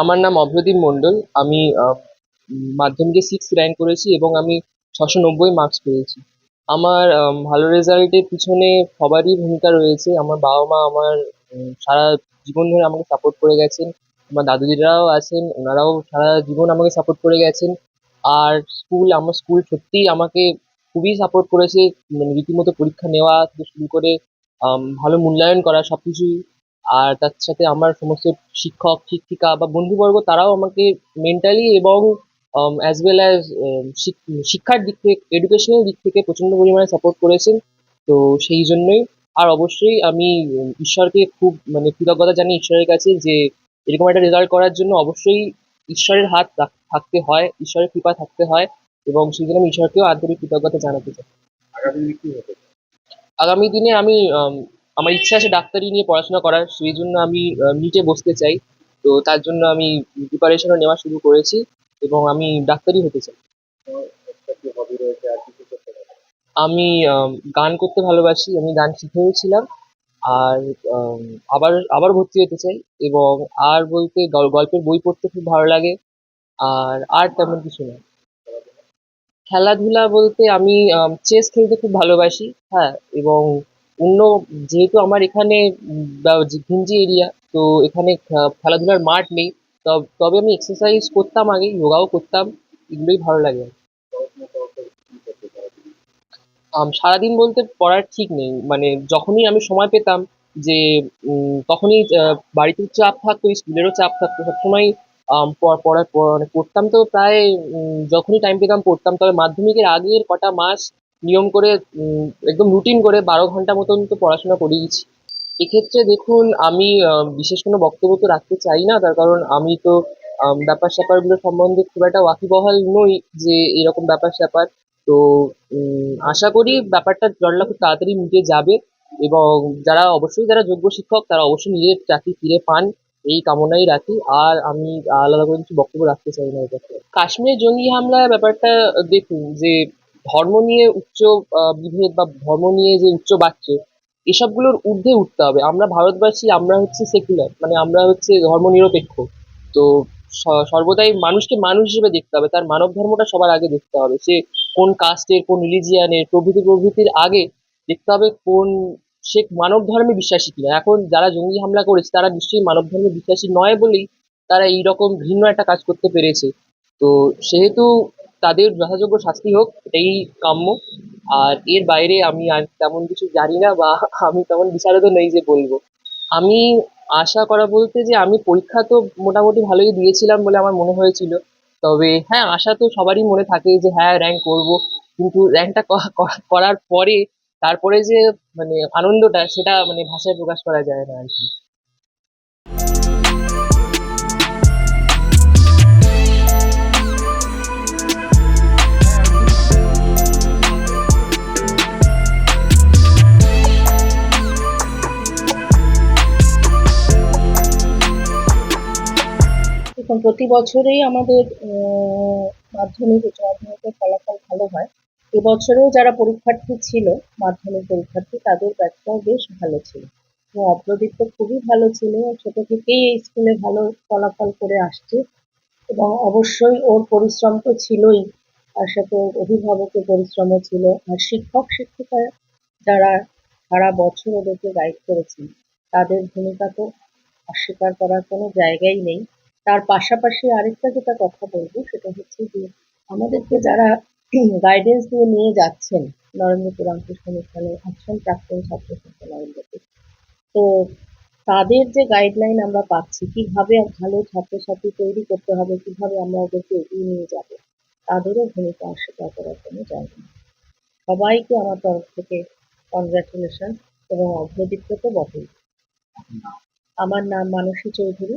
আমার নাম অভ্রদীপ মণ্ডল। আমি মাধ্যমিকে সিক্স র্যাঙ্ক করেছি এবং আমি ছশো নব্বই মার্কস পেয়েছি। আমার ভালো রেজাল্টের পিছনে সবারই ভূমিকা রয়েছে। আমার বাবা মা আমার সারা জীবন ধরে আমাকে সাপোর্ট করে গেছেন। আমার দাদু দিদারাও আছেন, ওনারাও সারা জীবন আমাকে সাপোর্ট করে গেছেন। আর স্কুল আমার স্কুল সত্যিই আমাকে খুবই সাপোর্ট করেছে। মানে রীতিমতো পরীক্ষা নেওয়া থেকে শুরু করে ভালো মূল্যায়ন করা সবকিছুই আর তার সাথে আমার সমস্ত শিক্ষক শিক্ষিকা বা বন্ধুবর্গ তারাও আমাকে মেন্টালি এবং অ্যাজ ওয়েল অ্যাজ শিক্ষার দিক থেকে এডুকেশনাল দিক থেকে প্রচণ্ড পরিমাণে সাপোর্ট করেছেন। তো সেই জন্যই আর অবশ্যই আমি ঈশ্বরকে খুব মানে কৃতজ্ঞতা জানি ঈশ্বরের কাছে যে এরকম একটা রেজাল্ট করার জন্য অবশ্যই ঈশ্বরের হাত থাকতে হয় ঈশ্বরের কৃপা থাকতে হয় এবং সেই জন্য আমি ঈশ্বরকেও আন্তরিক কৃতজ্ঞতা জানাতে চাই। আগামী দিনে আম, আমার ইচ্ছা আছে ডাক্তারি নিয়ে পড়াশোনা করার, সেই জন্য আমি নিটে বসতে চাই। তো তার জন্য আমি প্রিপারেশনও নেওয়া শুরু করেছি এবং আমি ডাক্তারি হতে চাই। আমি গান করতে ভালোবাসি, আমি গান শিখেওছিলাম আর আবার আবার ভর্তি হতে চাই এবং আর বলতে গল- গল্পের বই পড়তে খুব ভালো লাগে। আর আর তেমন কিছু না। খেলাধুলা বলতে আমি চেস খেলতে খুব ভালোবাসি হ্যাঁ এবং অন্য যেহেতু আমার এখানে ঘিঞ্জি এরিয়া তো এখানে খেলাধুলার মাঠ নেই। তব- আমি এক্সারসাইজ করতাম আগে যোগাও করতাম এগুলোই ভালো লাগে। সারাদিন বলতে পড়ার ঠিক নেই। মানে যখনই আমি সময় পেতাম যে তখনই আহ, বাড়িতেও চাপ থাকতো স্কুলেরও চাপ থাকতো সবসময় পড়ার পড়া পড়া পড়া- মানে পড়তাম তো প্রায় যখনই টাইম পেতাম পড়তাম। তবে মাধ্যমিকের আগের কটা মাস নিয়ম করে একদম রুটিন করে বারো ঘণ্টা মতন তো পড়াশোনা করিয়েছি। এক্ষেত্রে দেখুন, আমি বিশেষ কোনো বক্তব্য তো রাখতে চাই না। তার কারণ আমি তো ব্যাপার স্যাপারগুলো সম্বন্ধে খুব একটা ওয়াকিবহাল নই যে এরকম ব্যাপার স্যাপার তো আশা করি ব্যাপারটা জটলা খুব তাড়াতাড়ি মিটে যাবে এবং যারা অবশ্যই যারা যোগ্য শিক্ষক, তারা অবশ্যই নিজের চাকরি ফিরে পান। এই কামনাই রাখি। আর আমি আলাদা করে কিছু বক্তব্য রাখতে চাই না এটা কাশ্মীরের জঙ্গি হামলা ব্যাপারটা দেখুন, যে ধর্ম নিয়ে উচ্চ বিভেদ বা ধর্ম নিয়ে যে উচ্চ বাচ্চে, এসবগুলোর ঊর্ধ্বে উঠতে হবে। আমরা ভারতবাসী, আমরা হচ্ছে সেকুলার মানে আমরা হচ্ছে ধর্মনিরপেক্ষ। তো স- সর্বদাই মানুষকে মানুষ হিসেবে দেখতে হবে। তার মানব ধর্মটা সবার আগে দেখতে হবে। সে কোন কাস্টের কোন রিলিজিয়ানের প্রভৃতি প্রভৃতির আগে দেখতে হবে কোন সে মানব ধর্মে বিশ্বাসী কিনা। এখন যারা জঙ্গি হামলা করেছে, তারা নিশ্চয়ই মানব ধর্মে বিশ্বাসী নয় বলেই তারা এইরকম ঘৃণ্য একটা কাজ করতে পেরেছে। তো সেহেতু তাদের যথাযোগ্য শাস্তি হোক, এটাই কাম্য। আর এর বাইরে আমি আর তেমন কিছু জানি না বা আমি তেমন বিশারদ নেই যে বলব। আমি আশা করা বলতে যে আমি পরীক্ষা তো মোটামুটি ভালোই দিয়েছিলাম বলে আমার মনে হয়েছিল। তবে হ্যাঁ আশা তো সবারই মনে থাকে যে হ্যাঁ র্যাঙ্ক করব। কিন্তু র্যাঙ্কটা করার পরে, তারপরে যে মানে আনন্দটা, সেটা মানে ভাষায় প্রকাশ করা যায় না আর কি। দেখুন প্রতি বছরেই আমাদের মাধ্যমিক উচ্চ মাধ্যমিকের ফলাফল ভালো হয়। এবছরেও যারা পরীক্ষার্থী ছিল, মাধ্যমিক পরীক্ষার্থী, তাদের ব্যাচটাও বেশ ভালো ছিল। এবং অপ্রদীপ তো খুবই ভালো ছিল। ছোট থেকেই এই স্কুলে ভালো ফলাফল করে আসছে। এবং অবশ্যই ওর পরিশ্রম তো ছিলই। তার সাথে অভিভাবকের পরিশ্রমও ছিল। আর শিক্ষক, শিক্ষিকা যারা সারা বছর ওদেরকে গাইড করেছেন, তাদের ভূমিকা তো অস্বীকার করার কোনো জায়গাই নেই। তার পাশাপাশি আরেকটা যেটা কথা বলব, সেটা হচ্ছে যে আমাদেরকে যারা গাইডেন্স দিয়ে নিয়ে যাচ্ছেন, নরেন্দ্রপুর রামকৃষ্ণ মিশনে আছেন প্রাক্তন ছাত্রছাত্রী নরেন্দ্রপুর, তো তাদের যে গাইডলাইন আমরা পাচ্ছি, কীভাবে ভালো ছাত্রছাত্রী তৈরি করতে হবে, কীভাবে আমরা ওদেরকে এগিয়ে নিয়ে যাব, তাদেরও ভূমিকা অস্বীকার করার কোনো জায়গা না সবাইকে আমার তরফ থেকে কনগ্রাচুলেশন এবং অগ্রদীপ্ত তো বটেই আমার নাম মানসী চৌধুরী।